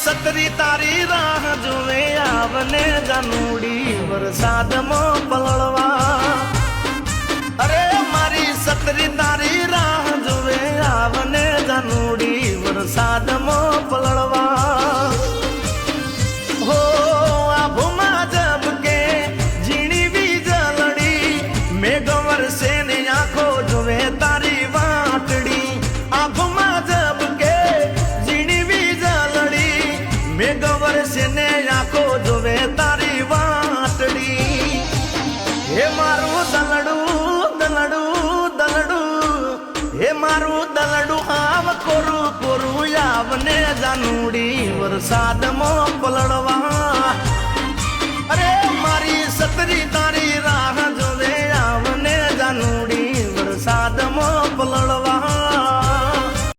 સતરી તારી રાહ જોવે આવને જાનુડી વરસાદમાં પલળવા અરે મારી સતરી તારી રાહ જોવે આવને જાનુડી વરસાદમાં પલળવા હો આભુમાં ઝબકે ઝીણી વીજળડી મેઘ વરસે ને આંખો જોવે આંખો જોવે તારી વાટડી હે મારું દલડું દલડું દલડું. હે મારું દલડું આવ કોરું કોરું આવને જાનુડી વરસાદમાં પલળવા.